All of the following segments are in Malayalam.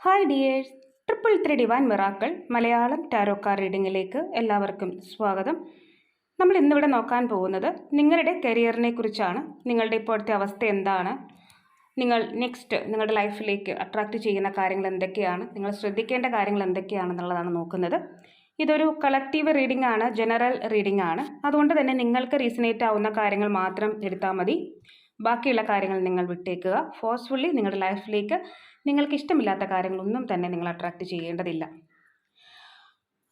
Hi dears triple three divine miracle Malayalam ടാരോക്കാർ റീഡിങ്ങിലേക്ക് എല്ലാവർക്കും സ്വാഗതം. നമ്മൾ ഇന്നിവിടെ നോക്കാൻ പോകുന്നത് നിങ്ങളുടെ കരിയറിനെ കുറിച്ചാണ്. നിങ്ങളുടെ ഇപ്പോഴത്തെ അവസ്ഥ എന്താണ്? നിങ്ങൾ നെക്സ്റ്റ് നിങ്ങളുടെ ലൈഫിലേക്ക് അട്രാക്റ്റ് ചെയ്യുന്ന കാര്യങ്ങൾ എന്തൊക്കെയാണ്? നിങ്ങൾ ശ്രദ്ധിക്കേണ്ട കാര്യങ്ങൾ എന്തൊക്കെയാണെന്നുള്ളതാണ് നോക്കുന്നത്. ഇതൊരു കളക്റ്റീവ് റീഡിംഗ് ആണ് ജനറൽ റീഡിംഗ് ആണ്. അതുകൊണ്ട് തന്നെ നിങ്ങൾക്ക് റീസണേറ്റ് ആവുന്ന കാര്യങ്ങൾ മാത്രം എടുത്താൽ മതി. ബാക്കിയുള്ള കാര്യങ്ങൾ നിങ്ങൾ വിട്ടേക്കുക. ഫോഴ്സ്ഫുള്ളി നിങ്ങളുടെ ലൈഫിലേക്ക് നിങ്ങൾക്ക് ഇഷ്ടമില്ലാത്ത കാര്യങ്ങളൊന്നും തന്നെ നിങ്ങൾ അട്രാക്റ്റ് ചെയ്യേണ്ടതില്ല.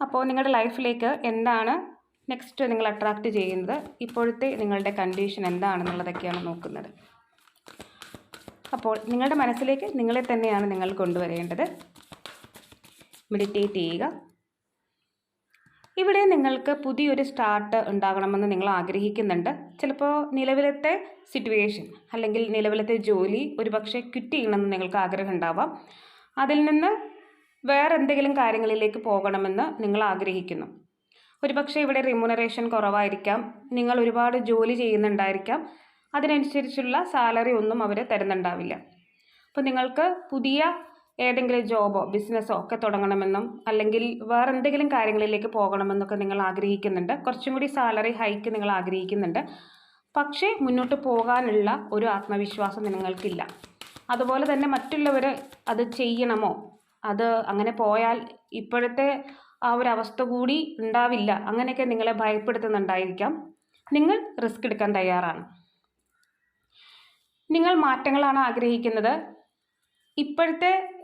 അപ്പോൾ നിങ്ങളുടെ ലൈഫിലേക്ക് എന്താണ് നെക്സ്റ്റ് നിങ്ങൾ അട്രാക്റ്റ് ചെയ്യുന്നത്? ഇപ്പോഴത്തെ നിങ്ങളുടെ കണ്ടീഷൻ എന്താണെന്നുള്ളതൊക്കെയാണ് നോക്കുന്നത്. അപ്പോൾ നിങ്ങളുടെ മനസ്സിലേക്ക് നിങ്ങളെ തന്നെയാണ് നിങ്ങൾ കൊണ്ടുവരേണ്ടത്. മെഡിറ്റേറ്റ് ചെയ്യുക. ഇവിടെ നിങ്ങൾക്ക് പുതിയൊരു സ്റ്റാർട്ട് ഉണ്ടാകണമെന്ന് നിങ്ങൾ ആഗ്രഹിക്കുന്നുണ്ട്. ചിലപ്പോൾ നിലവിലത്തെ സിറ്റുവേഷൻ അല്ലെങ്കിൽ നിലവിലത്തെ ജോലി ഒരുപക്ഷെ ക്വിറ്റ് ചെയ്യണമെന്ന് നിങ്ങൾക്ക് ആഗ്രഹം ഉണ്ടാവാം. അതിൽ നിന്ന് വേറെ എന്തെങ്കിലും കാര്യങ്ങളിലേക്ക് പോകണമെന്ന് നിങ്ങൾ ആഗ്രഹിക്കുന്നു. ഒരുപക്ഷെ ഇവിടെ റിമ്യൂണറേഷൻ കുറവായിരിക്കാം. നിങ്ങൾ ഒരുപാട് ജോലി ചെയ്യുന്നുണ്ടായിരിക്കാം. അതിനനുസരിച്ചുള്ള സാലറി ഒന്നും അവർ തരുന്നുണ്ടാവില്ല. അപ്പോൾ നിങ്ങൾക്ക് പുതിയ ഏതെങ്കിലും ജോബോ ബിസിനസ്സോ ഒക്കെ തുടങ്ങണമെന്നും അല്ലെങ്കിൽ വേറെ എന്തെങ്കിലും കാര്യങ്ങളിലേക്ക് പോകണമെന്നൊക്കെ നിങ്ങൾ ആഗ്രഹിക്കുന്നുണ്ട്. കുറച്ചും കൂടി സാലറി ഹൈക്ക് നിങ്ങൾ ആഗ്രഹിക്കുന്നുണ്ട്. പക്ഷേ മുന്നോട്ട് പോകാനുള്ള ഒരു ആത്മവിശ്വാസം നിങ്ങൾക്കില്ല. അതുപോലെ തന്നെ മറ്റുള്ളവർ അത് ചെയ്യണമോ? അത് അങ്ങനെ പോയാൽ ഇപ്പോഴത്തെ ആ ഒരു അവസ്ഥ കൂടി ഉണ്ടാവില്ല. അങ്ങനെയൊക്കെ നിങ്ങളെ ഭയപ്പെടുത്തുന്നുണ്ടായിരിക്കാം. നിങ്ങൾ റിസ്ക് എടുക്കാൻ തയ്യാറാണ്. നിങ്ങൾ മാറ്റങ്ങളാണ് ആഗ്രഹിക്കുന്നത്. ഇപ്പോഴത്തെ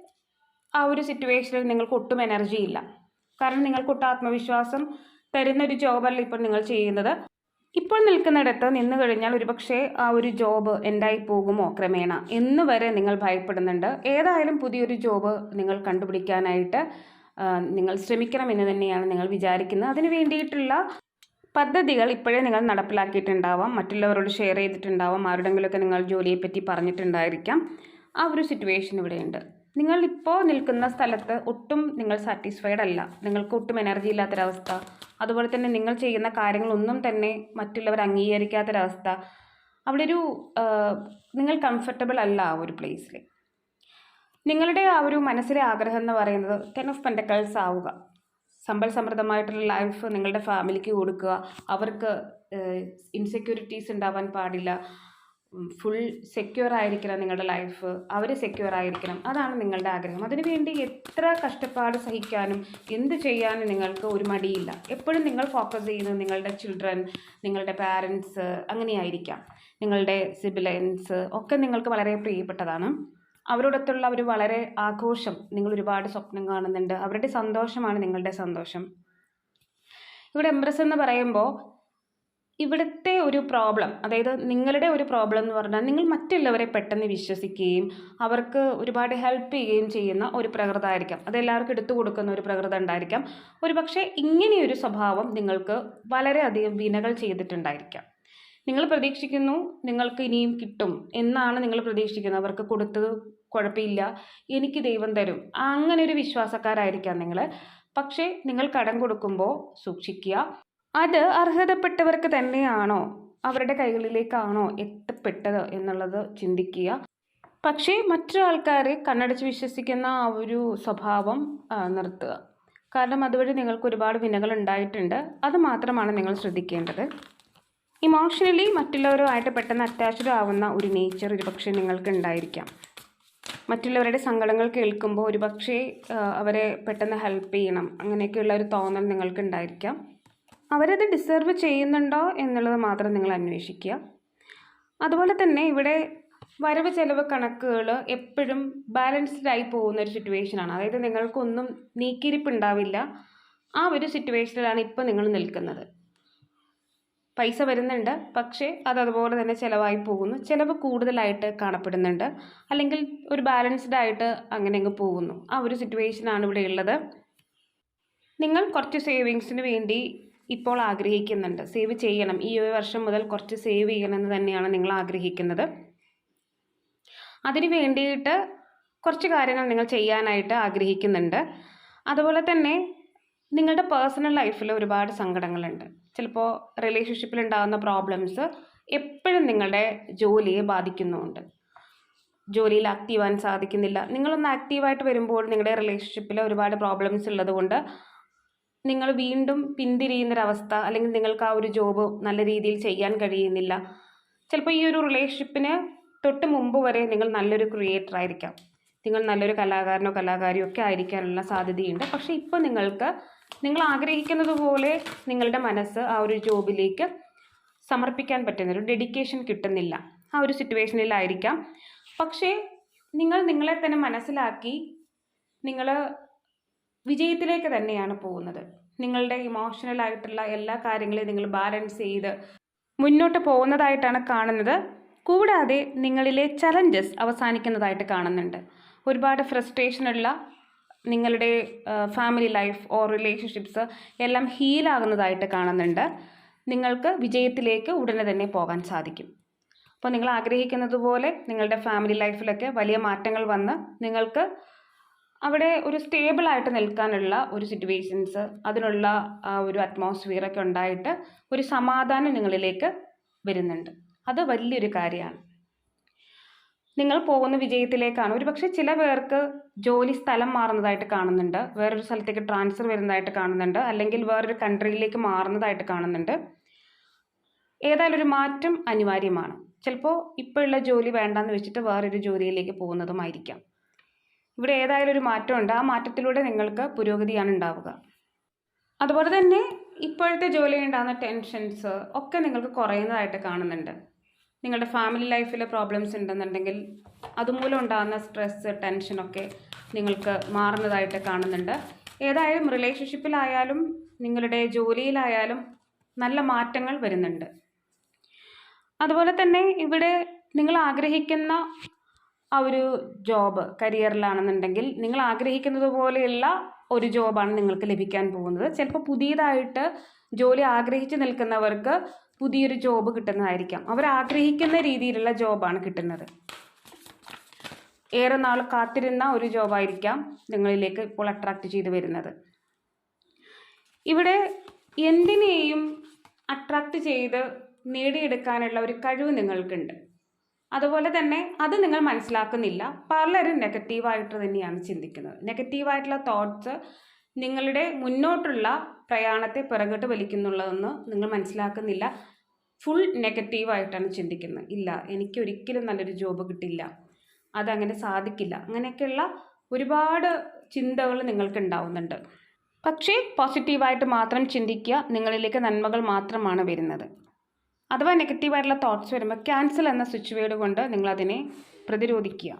ആ ഒരു സിറ്റുവേഷനിൽ നിങ്ങൾക്ക് ഒട്ടും എനർജി ഇല്ല. കാരണം നിങ്ങൾക്ക് ഒട്ടും ആത്മവിശ്വാസം തരുന്ന ഒരു ജോബല്ല ഇപ്പോൾ നിങ്ങൾ ചെയ്യുന്നത്. ഇപ്പോൾ നിൽക്കുന്നിടത്ത് നിന്ന് കഴിഞ്ഞാൽ ഒരുപക്ഷെ ആ ഒരു ജോബ് എന്തായി പോകുമോ ക്രമേണ എന്ന് വരെ നിങ്ങൾ ഭയപ്പെടുന്നുണ്ട്. ഏതായാലും പുതിയൊരു ജോബ് നിങ്ങൾ കണ്ടുപിടിക്കാനായിട്ട് നിങ്ങൾ ശ്രമിക്കണമെന്ന് തന്നെയാണ് നിങ്ങൾ വിചാരിക്കുന്നത്. അതിന് വേണ്ടിയിട്ടുള്ള പദ്ധതികൾ ഇപ്പോഴേ നിങ്ങൾ നടപ്പിലാക്കിയിട്ടുണ്ടാവാം. മറ്റുള്ളവരോട് ഷെയർ ചെയ്തിട്ടുണ്ടാവാം. ആരുടെങ്കിലുമൊക്കെ നിങ്ങൾ ജോലിയെപ്പറ്റി പറഞ്ഞിട്ടുണ്ടായിരിക്കാം. ആ ഒരു സിറ്റുവേഷൻ ഇവിടെയുണ്ട്. നിങ്ങൾ ഇപ്പോൾ നിൽക്കുന്ന സ്ഥലത്ത് ഒട്ടും നിങ്ങൾ സാറ്റിസ്ഫൈഡ് അല്ല. നിങ്ങൾക്ക് ഒട്ടും എനർജി ഇല്ലാത്തൊരവസ്ഥ. അതുപോലെ തന്നെ നിങ്ങൾ ചെയ്യുന്ന കാര്യങ്ങളൊന്നും തന്നെ മറ്റുള്ളവർ അംഗീകരിക്കാത്തൊരവസ്ഥ. അവിടെ ഒരു നിങ്ങൾ കംഫർട്ടബിൾ അല്ല ആ ഒരു പ്ലേസിൽ നിങ്ങളുടെ ആ ഒരു മനസ്സിലെ ആഗ്രഹം എന്ന് പറയുന്നത് ടെൻ ഓഫ് പെൻഡക്കൾസ് ആവുക. സമ്പൽ സമൃദ്ധമായിട്ടുള്ള ലൈഫ് നിങ്ങളുടെ ഫാമിലിക്ക് കൊടുക്കുക. അവർക്ക് ഇൻസെക്യൂരിറ്റീസ് ഉണ്ടാവാൻ പാടില്ല. ഫുൾ സെക്യൂർ ആയിരിക്കണം നിങ്ങളുടെ ലൈഫ് അവർ സെക്യൂർ ആയിരിക്കണം. അതാണ് നിങ്ങളുടെ ആഗ്രഹം. അതിനുവേണ്ടി എത്ര കഷ്ടപ്പാട് സഹിക്കാനും എന്ത് ചെയ്യാനും നിങ്ങൾക്ക് ഒരു മടിയില്ല. എപ്പോഴും നിങ്ങൾ ഫോക്കസ് ചെയ്യുന്നത് നിങ്ങളുടെ ചിൽഡ്രൻ നിങ്ങളുടെ പാരൻസ് അങ്ങനെയായിരിക്കാം. നിങ്ങളുടെ സിബിലൻസ് ഒക്കെ നിങ്ങൾക്ക് വളരെ പ്രിയപ്പെട്ടതാണ്. അവരോടൊത്തുള്ള ഒരു വളരെ ആഘോഷം. നിങ്ങൾ ഒരുപാട് സ്വപ്നം കാണുന്നുണ്ട്. അവരുടെ സന്തോഷമാണ് നിങ്ങളുടെ സന്തോഷം. ഇവിടെ എംബ്രസ് എന്ന് പറയുമ്പോൾ ഇവിടുത്തെ ഒരു പ്രോബ്ലം അതായത് നിങ്ങളുടെ ഒരു പ്രോബ്ലം എന്ന് പറഞ്ഞാൽ നിങ്ങൾ മറ്റുള്ളവരെ പെട്ടെന്ന് വിശ്വസിക്കുകയും അവർക്ക് ഒരുപാട് ഹെൽപ്പ് ചെയ്യുകയും ചെയ്യുന്ന ഒരു പ്രകൃതമായിരിക്കാം. അത് എല്ലാവർക്കും എടുത്തു കൊടുക്കുന്ന ഒരു പ്രകൃതം ഉണ്ടായിരിക്കാം. ഒരു പക്ഷേ ഇങ്ങനെയൊരു സ്വഭാവം നിങ്ങൾക്ക് വളരെയധികം വിനകൾ ചെയ്തിട്ടുണ്ടായിരിക്കാം. നിങ്ങൾ പ്രതീക്ഷിക്കുന്നു നിങ്ങൾക്ക് ഇനിയും കിട്ടും എന്നാണ് നിങ്ങൾ പ്രതീക്ഷിക്കുന്നത്. അവർക്ക് കൊടുത്തത് കുഴപ്പമില്ല എനിക്ക് ദൈവം തരും അങ്ങനെ ഒരു വിശ്വാസക്കാരായിരിക്കാം നിങ്ങൾ പക്ഷേ നിങ്ങൾ കടം കൊടുക്കുമ്പോൾ സൂക്ഷിക്കുക. അത് അർഹതപ്പെട്ടവർക്ക് തന്നെയാണോ? അവരുടെ കൈകളിലേക്കാണോ എത്തപ്പെട്ടത് എന്നുള്ളത് ചിന്തിക്കുക. പക്ഷേ മറ്റു ആൾക്കാരെ കണ്ണടച്ച് വിശ്വസിക്കുന്ന ആ ഒരു സ്വഭാവം നിർത്തുക. കാരണം അതുവഴി നിങ്ങൾക്ക് ഒരുപാട് വിനകൾ ഉണ്ടായിട്ടുണ്ട്. അത് മാത്രമാണ് നിങ്ങൾ ശ്രദ്ധിക്കേണ്ടത്. ഇമോഷണലി മറ്റുള്ളവരുമായിട്ട് പെട്ടെന്ന് അറ്റാച്ച്ഡ് ആവുന്ന ഒരു നേച്ചർ ഒരുപക്ഷെ നിങ്ങൾക്ക് ഉണ്ടായിരിക്കാം. മറ്റുള്ളവരുടെ സങ്കടങ്ങൾ കേൾക്കുമ്പോൾ ഒരുപക്ഷെ പക്ഷേ അവരെ പെട്ടെന്ന് ഹെൽപ്പ് ചെയ്യണം. അങ്ങനെയൊക്കെയുള്ള ഒരു തോന്നൽ നിങ്ങൾക്ക് ഉണ്ടായിരിക്കാം. അവരത് ഡിസേർവ് ചെയ്യുന്നുണ്ടോ എന്നുള്ളത് മാത്രം നിങ്ങൾ അന്വേഷിക്കുക. അതുപോലെ തന്നെ ഇവിടെ വരവ് ചെലവ് കണക്കുകൾ എപ്പോഴും ബാലൻസ്ഡായി പോകുന്ന ഒരു സിറ്റുവേഷനാണ് അതായത് നിങ്ങൾക്കൊന്നും നീക്കിരിപ്പ് ഉണ്ടാവില്ല ആ ഒരു സിറ്റുവേഷനിലാണ് ഇപ്പോൾ നിങ്ങൾ നിൽക്കുന്നത്. പൈസ വരുന്നുണ്ട്. പക്ഷേ അത് അതുപോലെ തന്നെ ചിലവായി പോകുന്നു. ചിലവ് കൂടുതലായിട്ട് കാണപ്പെടുന്നുണ്ട്. അല്ലെങ്കിൽ ഒരു ബാലൻസ്ഡ് ആയിട്ട് അങ്ങനെ അങ്ങ് പോകുന്നു. ആ ഒരു സിറ്റുവേഷനാണ് ഇവിടെ ഉള്ളത്. നിങ്ങൾ കുറച്ച് സേവിങ്സിന് വേണ്ടി ഇപ്പോൾ ആഗ്രഹിക്കുന്നുണ്ട്. സേവ് ചെയ്യണം. ഈ ഒരു വർഷം മുതൽ കുറച്ച് സേവ് ചെയ്യണമെന്ന് തന്നെയാണ് നിങ്ങൾ ആഗ്രഹിക്കുന്നത്. അതിന് വേണ്ടിയിട്ട് കുറച്ച് കാര്യങ്ങൾ നിങ്ങൾ ചെയ്യാനായിട്ട് ആഗ്രഹിക്കുന്നുണ്ട്. അതുപോലെ തന്നെ നിങ്ങളുടെ പേഴ്സണൽ ലൈഫിൽ ഒരുപാട് സങ്കടങ്ങളുണ്ട്. ചിലപ്പോൾ റിലേഷൻഷിപ്പിൽ ഉണ്ടാകുന്ന പ്രോബ്ലംസ് എപ്പോഴും നിങ്ങളുടെ ജോലിയെ ബാധിക്കുന്നുമുണ്ട് ജോലിയിൽ ആക്റ്റീവ് ആവാൻ സാധിക്കുന്നില്ല. നിങ്ങളൊന്ന് ആക്റ്റീവായിട്ട് വരുമ്പോൾ നിങ്ങളുടെ റിലേഷൻഷിപ്പിൽ ഒരുപാട് പ്രോബ്ലംസ് ഉള്ളതുകൊണ്ട് നിങ്ങൾ വീണ്ടും പിന്തിരിയുന്നൊരവസ്ഥ അല്ലെങ്കിൽ നിങ്ങൾക്ക് ആ ഒരു ജോബ് നല്ല രീതിയിൽ ചെയ്യാൻ കഴിയുന്നില്ല. ചിലപ്പോൾ ഈ ഒരു റിലേഷൻഷിപ്പിന് തൊട്ട് മുമ്പ് വരെ നിങ്ങൾ നല്ലൊരു ക്രിയേറ്റർ ആയിരിക്കാം. നിങ്ങൾ നല്ലൊരു കലാകാരനോ കലാകാരിയോ ഒക്കെ ആയിരിക്കാനുള്ള സാധ്യതയുണ്ട്. പക്ഷേ ഇപ്പോൾ നിങ്ങൾക്ക് നിങ്ങൾ ആഗ്രഹിക്കുന്നത് പോലെ നിങ്ങളുടെ മനസ്സ് ആ ഒരു ജോബിലേക്ക് സമർപ്പിക്കാൻ പറ്റുന്ന ഒരു ഡെഡിക്കേഷൻ കിട്ടുന്നില്ല. ആ ഒരു സിറ്റുവേഷനിലായിരിക്കാം പക്ഷേ നിങ്ങൾ നിങ്ങളെ തന്നെ മനസ്സിലാക്കി നിങ്ങൾ വിജയത്തിലേക്ക് തന്നെയാണ് പോകുന്നത്. നിങ്ങളുടെ ഇമോഷണൽ ആയിട്ടുള്ള എല്ലാ കാര്യങ്ങളെയും നിങ്ങൾ ബാലൻസ് ചെയ്ത് മുന്നോട്ട് പോകുന്നതായിട്ടാണ് കാണുന്നത്. കൂടാതെ നിങ്ങളിലെ ചലഞ്ചസ് അവസാനിക്കുന്നതായിട്ട് കാണുന്നുണ്ട്. ഒരുപാട് ഫ്രസ്ട്രേഷനുള്ള നിങ്ങളുടെ ഫാമിലി ലൈഫ് ഓർ റിലേഷൻഷിപ്സ് എല്ലാം ഹീലാകുന്നതായിട്ട് കാണുന്നുണ്ട്. നിങ്ങൾക്ക് വിജയത്തിലേക്ക് ഉടനെ തന്നെ പോകാൻ സാധിക്കും. അപ്പോൾ നിങ്ങൾ ആഗ്രഹിക്കുന്നത് പോലെ നിങ്ങളുടെ ഫാമിലി ലൈഫിലൊക്കെ വലിയ മാറ്റങ്ങൾ വന്ന് നിങ്ങൾക്ക് അവിടെ ഒരു സ്റ്റേബിൾ ആയിട്ട് നിൽക്കാനുള്ള ഒരു സിറ്റുവേഷൻസ് അതിനുള്ള ഒരു അറ്റ്മോസ്ഫിയർ ഒക്കെ ഉണ്ടായിട്ട് ഒരു സമാധാനം നിങ്ങളിലേക്ക് വരുന്നുണ്ട്. അത് വലിയൊരു കാര്യമാണ്. നിങ്ങൾ പോകുന്ന വിജയത്തിലേക്കാണ്. ഒരു പക്ഷേ ചില പേർക്ക് ജോലി സ്ഥലം മാറുന്നതായിട്ട് കാണുന്നുണ്ട്. വേറൊരു സ്ഥലത്തേക്ക് ട്രാൻസ്ഫർ വരുന്നതായിട്ട് കാണുന്നുണ്ട്. അല്ലെങ്കിൽ വേറൊരു കൺട്രിയിലേക്ക് മാറുന്നതായിട്ട് കാണുന്നുണ്ട്. ഏതായാലും ഒരു മാറ്റം അനിവാര്യമാണ്. ചിലപ്പോൾ ഇപ്പോഴുള്ള ജോലി വേണ്ടാന്ന് വെച്ചിട്ട് വേറൊരു ജോലിയിലേക്ക് പോകുന്നതുമായിരിക്കാം. ഇവിടെ ഏതായാലും ഒരു മാറ്റമുണ്ട്. ആ മാറ്റത്തിലൂടെ നിങ്ങൾക്ക് പുരോഗതിയാണ് ഉണ്ടാവുക. അതുപോലെ തന്നെ ഇപ്പോഴത്തെ ജോലി ഉണ്ടാകുന്ന ടെൻഷൻസ് ഒക്കെ നിങ്ങൾക്ക് കുറയുന്നതായിട്ട് കാണുന്നുണ്ട്. നിങ്ങളുടെ ഫാമിലി ലൈഫിൽ പ്രോബ്ലംസ് ഉണ്ടെന്നുണ്ടെങ്കിൽ അതുമൂലം ഉണ്ടാകുന്ന സ്ട്രെസ്സ് ടെൻഷനൊക്കെ നിങ്ങൾക്ക് മാറുന്നതായിട്ട് കാണുന്നുണ്ട്. ഏതായാലും റിലേഷൻഷിപ്പിലായാലും നിങ്ങളുടെ ജോലിയിലായാലും നല്ല മാറ്റങ്ങൾ വരുന്നുണ്ട്. അതുപോലെ തന്നെ ഇവിടെ നിങ്ങൾ ആഗ്രഹിക്കുന്ന ആ ഒരു ജോബ് കരിയറിലാണെന്നുണ്ടെങ്കിൽ നിങ്ങൾ ആഗ്രഹിക്കുന്നത് പോലെയുള്ള ഒരു ജോബാണ് നിങ്ങൾക്ക് ലഭിക്കാൻ പോകുന്നത്. ചിലപ്പോൾ പുതിയതായിട്ട് ജോലി ആഗ്രഹിച്ച് നിൽക്കുന്നവർക്ക് പുതിയൊരു ജോബ് കിട്ടുന്നതായിരിക്കാം. അവർ ആഗ്രഹിക്കുന്ന രീതിയിലുള്ള ജോബാണ് കിട്ടുന്നത്. ഏറെ നാൾ കാത്തിരുന്ന ഒരു ജോബായിരിക്കാം നിങ്ങളിലേക്ക് ഇപ്പോൾ അട്രാക്റ്റ് ചെയ്ത് വരുന്നത്. ഇവിടെ എന്തിനേയും അട്രാക്റ്റ് ചെയ്ത് നേടിയെടുക്കാനുള്ള ഒരു കഴിവ് നിങ്ങൾക്കുണ്ട്. അതുപോലെ തന്നെ അത് നിങ്ങൾ മനസ്സിലാക്കുന്നില്ല. പലരും നെഗറ്റീവായിട്ട് തന്നെയാണ് ചിന്തിക്കുന്നത്. നെഗറ്റീവായിട്ടുള്ള തോട്ട്സ് നിങ്ങളുടെ മുന്നോട്ടുള്ള പ്രയാണത്തെ പിറകോട്ട് വലിക്കുന്നുള്ളതെന്ന് നിങ്ങൾ മനസ്സിലാക്കുന്നില്ല. ഫുൾ നെഗറ്റീവായിട്ടാണ് ചിന്തിക്കുന്നത്. ഇല്ല എനിക്ക് ഒരിക്കലും നല്ലൊരു ജോബ് കിട്ടില്ല. അതങ്ങനെ സാധിക്കില്ല. അങ്ങനെയൊക്കെയുള്ള ഒരുപാട് ചിന്തകൾ നിങ്ങൾക്ക് ഉണ്ടാവുന്നുണ്ട്. പക്ഷേ പോസിറ്റീവായിട്ട് മാത്രം ചിന്തിക്കുക നിങ്ങളിലേക്ക് നന്മകൾ മാത്രമാണ് വരുന്നത്. അഥവാ നെഗറ്റീവായിട്ടുള്ള തോട്ട്സ് വരുമ്പോൾ ക്യാൻസൽ എന്ന സ്വിച്ച് വേർഡ് കൊണ്ട് നിങ്ങളതിനെ പ്രതിരോധിക്കുക.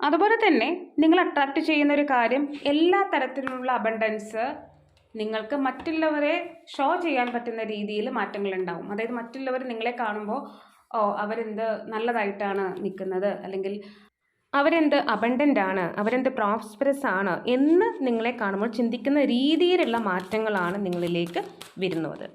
അതുപോലെ തന്നെ നിങ്ങൾ അട്രാക്റ്റ് ചെയ്യുന്ന ഒരു കാര്യം എല്ലാ തരത്തിലുള്ള അബണ്ടൻസ് നിങ്ങൾക്ക് മറ്റുള്ളവരെ ഷോ ചെയ്യാൻ പറ്റുന്ന രീതിയിൽ മാറ്റങ്ങൾ ഉണ്ടാവും അതായത് മറ്റുള്ളവർ നിങ്ങളെ കാണുമ്പോൾ ഓ അവരെന്ത് നല്ലതായിട്ടാണ് നിൽക്കുന്നത്? അല്ലെങ്കിൽ അവരെന്ത് അബണ്ടന്റ് ആണ് അവരെന്ത് പ്രോസ്പെറസ് ആണ് എന്ന് നിങ്ങളെ കാണുമ്പോൾ ചിന്തിക്കുന്ന രീതിയിലുള്ള മാറ്റങ്ങളാണ് നിങ്ങളിലേക്ക് വരുന്നത്.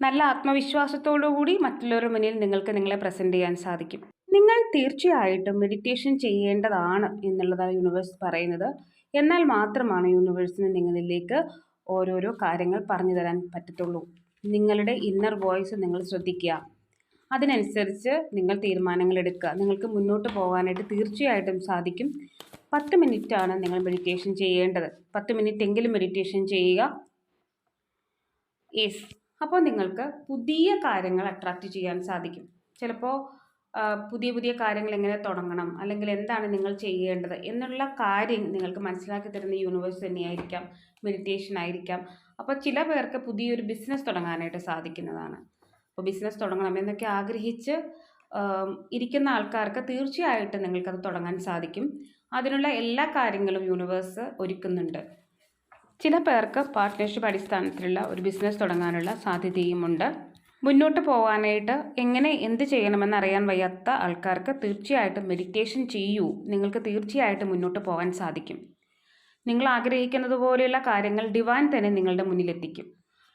നല്ല ആത്മവിശ്വാസത്തോടു കൂടി മറ്റുള്ളവരുടെ മുന്നിൽ നിങ്ങൾക്ക് നിങ്ങളെ പ്രസന്റ് ചെയ്യാൻ സാധിക്കും. നിങ്ങൾ തീർച്ചയായിട്ടും മെഡിറ്റേഷൻ ചെയ്യേണ്ടതാണ് എന്നുള്ളതാണ് യൂണിവേഴ്സ് പറയുന്നത്. എന്നാൽ മാത്രമാണ് യൂണിവേഴ്സിന് നിങ്ങളിലേക്ക് ഓരോരോ കാര്യങ്ങൾ പറഞ്ഞു തരാൻ പറ്റത്തുള്ളൂ. നിങ്ങളുടെ ഇന്നർ വോയിസ് നിങ്ങൾ ശ്രദ്ധിക്കുക. അതിനനുസരിച്ച് നിങ്ങൾ തീരുമാനങ്ങൾ എടുക്കുക. നിങ്ങൾക്ക് മുന്നോട്ട് പോകാനായിട്ട് തീർച്ചയായിട്ടും സാധിക്കും. പത്ത് മിനിറ്റാണ് നിങ്ങൾ മെഡിറ്റേഷൻ ചെയ്യേണ്ടത്. പത്ത് മിനിറ്റ് എങ്കിലും മെഡിറ്റേഷൻ ചെയ്യുക. യെസ് അപ്പോൾ നിങ്ങൾക്ക് പുതിയ കാര്യങ്ങൾ അട്രാക്റ്റ് ചെയ്യാൻ സാധിക്കും. ചിലപ്പോൾ പുതിയ പുതിയ കാര്യങ്ങൾ എങ്ങനെ തുടങ്ങണം അല്ലെങ്കിൽ എന്താണ് നിങ്ങൾ ചെയ്യേണ്ടത് എന്നുള്ള കാര്യം നിങ്ങൾക്ക് മനസ്സിലാക്കി തരുന്ന യൂണിവേഴ്സ് തന്നെയായിരിക്കാം മെഡിറ്റേഷൻ ആയിരിക്കാം. അപ്പോൾ ചില പേർക്ക് പുതിയൊരു ബിസിനസ് തുടങ്ങാനായിട്ട് സാധിക്കുന്നതാണ്. അപ്പോൾ ബിസിനസ് തുടങ്ങണം എന്നൊക്കെ ആഗ്രഹിച്ച് ഇരിക്കുന്ന ആൾക്കാർക്ക് തീർച്ചയായിട്ടും നിങ്ങൾക്കത് തുടങ്ങാൻ സാധിക്കും. അതിനുള്ള എല്ലാ കാര്യങ്ങളും യൂണിവേഴ്സ് ഒരുക്കുന്നുണ്ട്. ചില പേർക്ക് പാർട്ട്ണർഷിപ്പ് അടിസ്ഥാനത്തിലുള്ള ഒരു ബിസിനസ് തുടങ്ങാനുള്ള സാധ്യതയുമുണ്ട്. മുന്നോട്ട് പോകാനായിട്ട് എങ്ങനെ എന്ത് ചെയ്യണമെന്ന് അറിയാൻ വയ്യാത്ത ആൾക്കാർക്ക് തീർച്ചയായിട്ടും മെഡിറ്റേഷൻ ചെയ്യൂ. നിങ്ങൾക്ക് തീർച്ചയായിട്ടും മുന്നോട്ട് പോകാൻ സാധിക്കും. നിങ്ങൾ ആഗ്രഹിക്കുന്നത് പോലെയുള്ള കാര്യങ്ങൾ ഡിവൈൻ തന്നെ നിങ്ങളുടെ മുന്നിലെത്തിക്കും.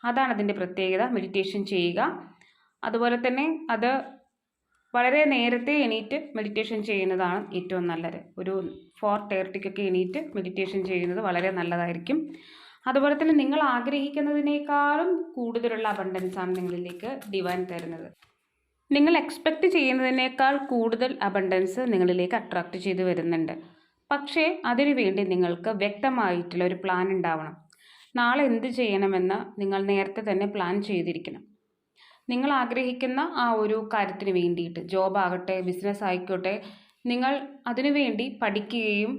അതാണ് അതിന്റെ പ്രത്യേകത. മെഡിറ്റേഷൻ ചെയ്യുക. അതുപോലെ തന്നെ അത് വളരെ നേരത്തെ എണീറ്റ് മെഡിറ്റേഷൻ ചെയ്യുന്നതാണ് ഏറ്റവും നല്ലത്. ഒരു ഫോർ തേർട്ടിക്കൊക്കെ എണീറ്റ് മെഡിറ്റേഷൻ ചെയ്യുന്നത് വളരെ നല്ലതായിരിക്കും. അതുപോലെ തന്നെ നിങ്ങൾ ആഗ്രഹിക്കുന്നതിനേക്കാളും കൂടുതലുള്ള അബണ്ടൻസ് നിങ്ങളിലേക്ക് ഡിവൈൻ തരുന്നത്. നിങ്ങൾ എക്സ്പെക്റ്റ് ചെയ്യുന്നതിനേക്കാൾ കൂടുതൽ അബണ്ടൻസ് നിങ്ങളിലേക്ക് അട്രാക്റ്റ് ചെയ്ത് വരുന്നുണ്ട്. പക്ഷേ അതിനു വേണ്ടി നിങ്ങൾക്ക് വ്യക്തമായിട്ടുള്ള ഒരു പ്ലാൻ ഉണ്ടാവണം. നാളെ എന്ത് ചെയ്യണമെന്ന് നിങ്ങൾ നേരത്തെ തന്നെ പ്ലാൻ ചെയ്തിരിക്കണം. നിങ്ങൾ ആഗ്രഹിക്കുന്ന ആ ഒരു കാര്യത്തിന് വേണ്ടിയിട്ട് ജോബ് ആകട്ടെ ബിസിനസ് ആയിക്കോട്ടെ നിങ്ങൾ അതിനുവേണ്ടി പഠിക്കുകയും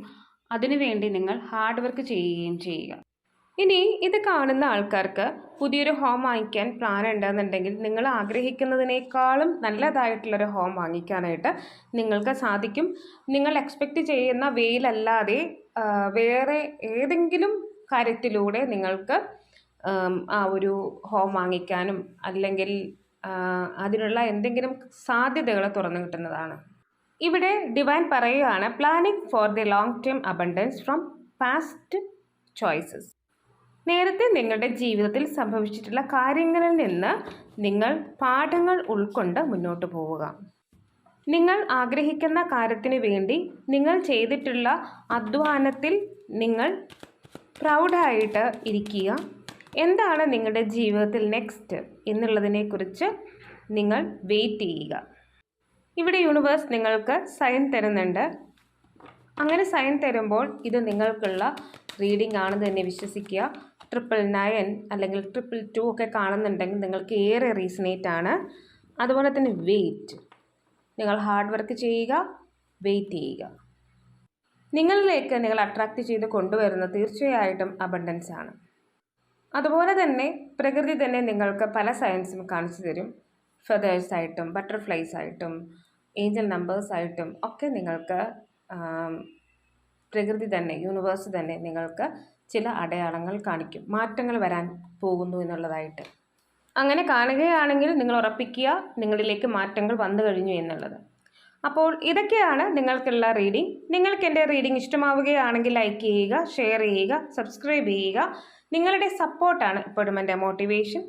അതിനുവേണ്ടി നിങ്ങൾ ഹാർഡ് വർക്ക് ചെയ്യുകയും ചെയ്യുക. ഇനി ഇത് കാണുന്ന ആൾക്കാർക്ക് പുതിയൊരു ഹോം വാങ്ങിക്കാൻ പ്ലാൻ ഉണ്ടെന്നുണ്ടെങ്കിൽ നിങ്ങൾ ആഗ്രഹിക്കുന്നതിനേക്കാളും നല്ലതായിട്ടുള്ളൊരു ഹോം വാങ്ങിക്കാനായിട്ട് നിങ്ങൾക്ക് സാധിക്കും. നിങ്ങൾ എക്സ്പെക്റ്റ് ചെയ്യുന്ന വെയിലല്ലാതെ വേറെ ഏതെങ്കിലും കാര്യത്തിലൂടെ നിങ്ങൾക്ക് ആ ഒരു ഹോം വാങ്ങിക്കാനും അല്ലെങ്കിൽ അതിനുള്ള എന്തെങ്കിലും സാധ്യതകൾ തുറന്നു കിട്ടുന്നതാണ്. ഇവിടെ ഡിവൈൻ പറയുകയാണ് planning for the long term abundance from past choices നേരത്തെ നിങ്ങളുടെ ജീവിതത്തിൽ സംഭവിച്ചിട്ടുള്ള കാര്യങ്ങളിൽ നിന്ന് നിങ്ങൾ പാഠങ്ങൾ ഉൾക്കൊണ്ട് മുന്നോട്ട് പോവുക. നിങ്ങൾ ആഗ്രഹിക്കുന്ന കാര്യത്തിന് വേണ്ടി നിങ്ങൾ ചെയ്തിട്ടുള്ള അധ്വാനത്തിൽ നിങ്ങൾ പ്രൗഡായിട്ട് ഇരിക്കുക. എന്താണ് നിങ്ങളുടെ ജീവിതത്തിൽ നെക്സ്റ്റ് എന്നുള്ളതിനെക്കുറിച്ച് നിങ്ങൾ വെയിറ്റ് ചെയ്യുക. ഇവിടെ യൂണിവേഴ്സ് നിങ്ങൾക്ക് സൈൻ തരുന്നുണ്ട്. അങ്ങനെ സൈൻ തരുമ്പോൾ ഇത് നിങ്ങൾക്കുള്ള റീഡിംഗ് ആണെന്ന് തന്നെ വിശ്വസിക്കുക. ട്രിപ്പിൾ നയൻ അല്ലെങ്കിൽ ട്രിപ്പിൾ ടു ഒക്കെ കാണുന്നുണ്ടെങ്കിൽ നിങ്ങൾക്ക് ഏറെ റീസണേറ്റ് ആണ്. അതുപോലെ തന്നെ വെയിറ്റ് നിങ്ങൾ ഹാർഡ് വർക്ക് ചെയ്യുക വെയിറ്റ് ചെയ്യുക. നിങ്ങളിലേക്ക് നിങ്ങൾ അട്രാക്റ്റ് ചെയ്ത് കൊണ്ടുവരുന്ന തീർച്ചയായിട്ടും അബണ്ടൻസ് ആണ്. അതുപോലെ തന്നെ പ്രകൃതി തന്നെ നിങ്ങൾക്ക് പല സയൻസും കാണിച്ചു തരും. ഫെതേഴ്സ് ആയിട്ടും ബട്ടർഫ്ലൈസ് ആയിട്ടും ഏഞ്ചൽ നമ്പേഴ്സ് ആയിട്ടും ഒക്കെ നിങ്ങൾക്ക് പ്രകൃതി തന്നെ യൂണിവേഴ്സ് തന്നെ നിങ്ങൾക്ക് ചില അടയാളങ്ങൾ കാണിക്കും. മാറ്റങ്ങൾ വരാൻ പോകുന്നു എന്നുള്ളതായിട്ട്. അങ്ങനെ കാണുകയാണെങ്കിൽ നിങ്ങൾ ഉറപ്പിക്കുക നിങ്ങളിലേക്ക് മാറ്റങ്ങൾ വന്നു കഴിഞ്ഞു എന്നുള്ളത്. അപ്പോൾ ഇതൊക്കെയാണ് നിങ്ങൾക്കുള്ള റീഡിംഗ് നിങ്ങൾക്ക് എന്റെ റീഡിംഗ് ഇഷ്ടമാവുകയാണെങ്കിൽ ലൈക്ക് ചെയ്യുക ഷെയർ ചെയ്യുക സബ്സ്ക്രൈബ് ചെയ്യുക. നിങ്ങളുടെ സപ്പോർട്ടാണ് ഇപ്പോഴും എന്റെ മോട്ടിവേഷൻ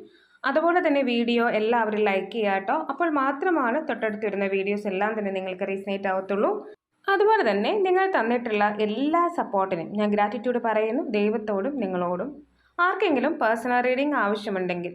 അതുപോലെ തന്നെ വീഡിയോ എല്ലാവരും ലൈക്ക് ചെയ്യുക കേട്ടോ. അപ്പോൾ മാത്രമാണ് തൊട്ടടുത്ത് വരുന്ന വീഡിയോസ് എല്ലാം തന്നെ നിങ്ങൾക്ക് റീസനേറ്റ് ആവത്തുള്ളൂ. അതുപോലെ തന്നെ നിങ്ങൾ തന്നിട്ടുള്ള എല്ലാ സപ്പോർട്ടിനും ഞാൻ ഗ്രാറ്റിറ്റ്യൂഡ് പറയുന്നു. ദൈവത്തോടും നിങ്ങളോടും. ആർക്കെങ്കിലും പേഴ്സണൽ റീഡിംഗ് ആവശ്യമുണ്ടെങ്കിൽ